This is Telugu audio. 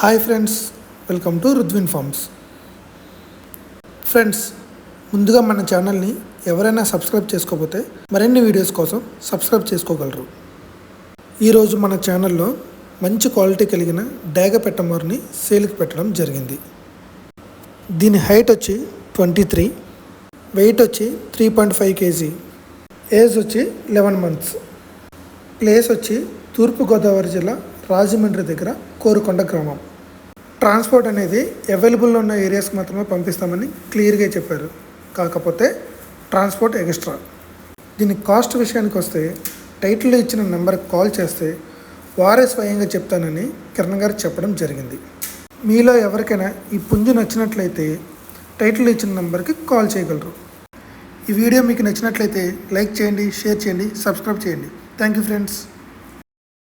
Hi friends welcome to Rudwin farms friends ముందుగా మన ఛానల్ని ఎవరైనా సబ్స్క్రైబ్ చేసుకోకపోతే మరిన్ని వీడియోస్ కోసం సబ్స్క్రైబ్ చేసుకోగలరు. ఈరోజు మన ఛానల్లో మంచి క్వాలిటీ కలిగిన డేగ పెట్టమోర్ని సేల్కి పెట్టడం జరిగింది. దీని హైట్ వచ్చి ట్వంటీ త్రీ వెయిట్ వచ్చి three point five KG age వచ్చి లెవెన్ మంత్స్ ప్లేస్ వచ్చి తూర్పుగోదావరి జిల్లా రాజమండ్రి దగ్గర కోరుకొండ గ్రామం. ట్రాన్స్పోర్ట్ అనేది అవైలబుల్లో ఉన్న ఏరియాస్కి మాత్రమే పంపిస్తామని క్లియర్గా చెప్పారు. కాకపోతే ట్రాన్స్పోర్ట్ ఎక్స్ట్రా. దీని కాస్ట్ విషయానికి వస్తే టైటిల్లో ఇచ్చిన నెంబర్కి కాల్ చేస్తే వారే స్వయంగా చెప్తానని కిరణ్ గారు చెప్పడం జరిగింది. మీలో ఎవరికైనా ఈ పుంజు నచ్చినట్లయితే టైటిల్ ఇచ్చిన నెంబర్కి కాల్ చేయగలరు. ఈ వీడియో మీకు నచ్చినట్లయితే లైక్ చేయండి షేర్ చేయండి సబ్స్క్రైబ్ చేయండి. Thank you friends.